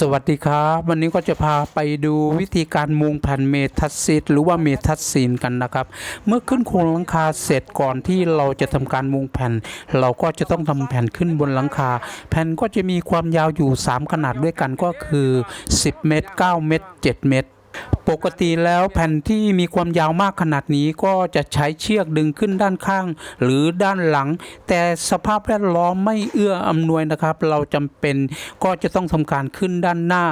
สวัสดีครับ วันนี้ก็จะพาไปดูวิธีการมุงแผ่นเมทัสซิตหรือว่าเมทัสซีนกันนะครับ เมื่อขึ้นโครงหลังคาเสร็จก่อนที่เราจะทำการมุงแผ่น เราก็จะต้องทำแผ่นขึ้นบนหลังคา แผ่นก็จะมีความยาวอยู่ 3 ขนาดด้วยกันก็คือ 10 เมตร 9 เมตร 7 เมตร ปกติแล้วแผ่นที่มีความยาวมากขนาดนี้ก็จะใช้เชือกดึงขึ้นด้านข้าง หรือด้านหลัง แต่สภาพแวดล้อมไม่เอื้ออำนวยนะครับ เราจำเป็นก็จะต้องทำการขึ้นด้านหน้า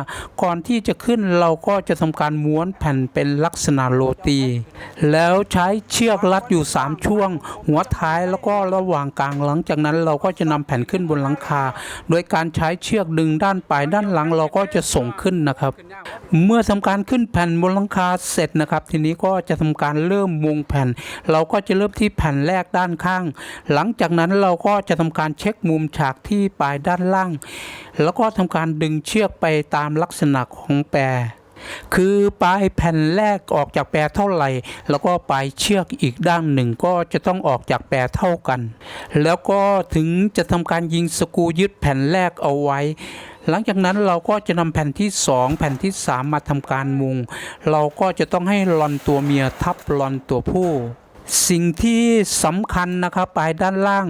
ก่อนที่จะขึ้นเราก็จะทำการม้วนแผ่นเป็นลักษณะโรตี แล้วใช้เชือกรัดอยู่ 3 ช่วง หัวท้ายแล้วก็ระหว่างกลางหลังจากนั้นเราก็จะนำแผ่นขึ้นบนหลังคา โดยการใช้เชือกดึงด้านปลายด้านหลังเราก็จะส่งขึ้นนะครับ เมื่อทำการขึ้นแผ่นบนหลังคาเสร็จนะครับ ทีนี้ก็จะทำการเริ่มมุงแผ่น เราก็จะเริ่มที่แผ่นแรกด้านข้าง หลังจากนั้นเราก็จะทำการเช็คมุมฉากที่ปลายด้านล่าง แล้วก็ทำการดึงเชือกไปตามลักษณะของแปรคือปลายแผ่นแรกออกจากแปรเท่าไหร่ แล้วก็ปลายเชือกอีกด้านหนึ่งก็จะต้องออกจากแปรเท่ากัน แล้วก็ถึงจะทำการยิงสกูยึดแผ่นแรกเอาไว้ หลังจากนั้นเราก็จะนำแผ่นที่ 2 แผ่นที่ 3 มาทำการมุง เราก็จะต้องให้ลอนตัวเมียทับลอนตัวผู้สิ่งที่สำคัญนะครับปลายด้านล่าง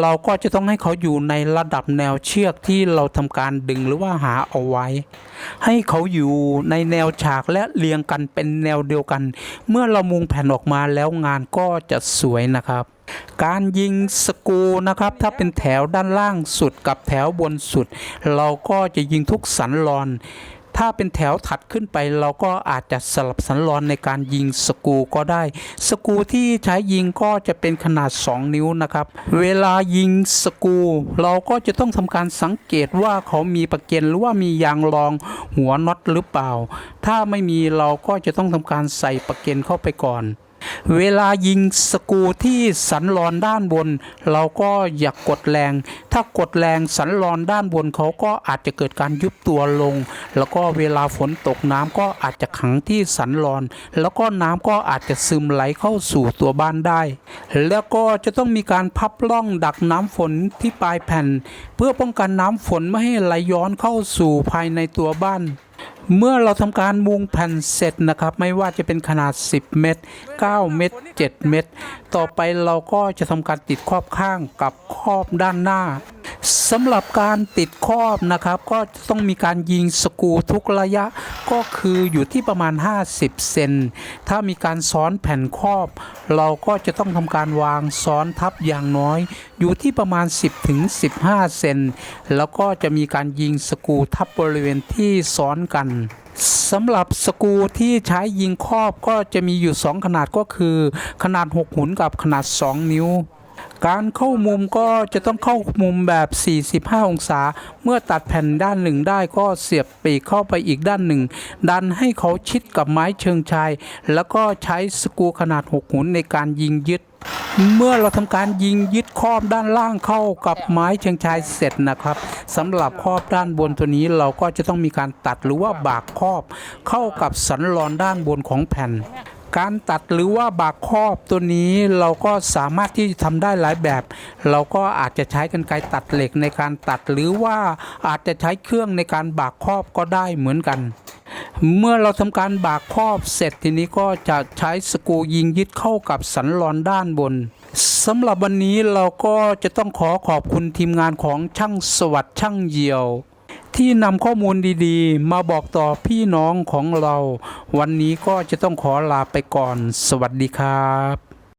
เราก็จะต้องให้เขาอยู่ในระดับแนวเชือกที่เราทำการดึงหรือว่าหาเอาไว้ ให้เขาอยู่ในแนวฉากและเรียงกันเป็นแนวเดียวกัน เมื่อเรามุงแผ่นออกมาแล้วงานก็จะสวยนะครับ การยิงสกูนะครับ ถ้าเป็นแถวด้านล่างสุดกับแถวบนสุด เราก็จะยิงทุกสันรอน ถ้าเป็นแถวถัดขึ้นไป เราก็อาจจะสลับสันรอนในการยิงสกูก็ได้ สกูที่ใช้ยิงก็จะเป็นขนาด 2 นิ้วนะครับ เวลายิงสกู เราก็จะต้องทำการสังเกตว่าเขามีประเกนหรือว่ามียางรองหัวน็อตหรือเปล่า ถ้าไม่มีเราก็จะต้องทำการใส่ประเกนเข้าไปก่อน เวลายิงสกูที่สันรอนด้านบน เราก็อย่ากกดแรง ถ้ากดแรงสันรอนด้านบนเขาก็อาจจะเกิดการยุบตัวลง แล้วก็เวลาฝนตกน้ำก็อาจจะขังที่สันรอน แล้วก็น้ำก็อาจจะซึมไหลเข้าสู่ตัวบ้านได้ แล้วก็จะต้องมีการพับล่องดักน้ำฝนที่ปลายแผ่น เพื่อป้องกันน้ำฝนไม่ให้ไหลย้อนเข้าสู่ภายในตัวบ้าน เมื่อเราทำการมุงแผ่นเสร็จนะครับ ไม่ว่าจะเป็นขนาด 10 เมตร 9 เมตร 7 เมตร ต่อไปเราก็จะทำการติดครอบข้างกับครอบด้านหน้าสำหรับการติดครอบนะครับ ก็จะต้องมีการยิงสกูทุกระยะ ก็คืออยู่ที่ประมาณ 50 เซน ถ้ามีการซ้อนแผ่นครอบ เราก็จะต้องทำการวางซ้อนทับอย่างน้อย อยู่ที่ประมาณ 10ถึง15 เซน แล้วก็จะมีการยิงสกูทับบริเวณที่ซ้อนกันสำหรับสกูที่ใช้ยิงครอบก็จะมีอยู่ 2 ขนาดก็คือ ขนาด 6 หุนกับขนาด 2 นิ้ว การเข้ามุมก็จะต้องเข้ามุมแบบ 45 องศา เมื่อตัดแผ่นด้านหนึ่งได้ก็เสียบปีกเข้าไปอีกด้านหนึ่ง ดันให้เขาชิดกับไม้เชิงชาย แล้วก็ใช้สกรูขนาด 6 หุนในการยิงยึด เมื่อเราทำการยิงยึดครอบด้านล่างเข้ากับไม้เชิงชายเสร็จนะครับสำหรับครอบด้านบนตัวนี้เราก็จะต้องมีการตัดหรือว่าบากครอบ เข้ากับสันรอนด้านบนของแผ่น การตัดหรือว่าบากครอบตัวนี้เราก็สามารถที่จะทำได้หลายแบบ เราก็อาจจะใช้กันไกรตัดเหล็กในการตัดหรือว่าอาจจะใช้เครื่องในการบากครอบก็ได้เหมือนกัน เมื่อเราทำการบากครอบเสร็จทีนี้ก็จะใช้สกูยิงยึดเข้ากับสันรอนด้านบนสำหรับวันนี้เราก็จะต้องขอขอบคุณทีมงานของช่างสวัสดิ์ช่างเหี่ยว ที่นำข้อมูลดีๆ มาบอกต่อพี่น้องของเรา วันนี้ก็จะต้องขอลาไปก่อน สวัสดีครับ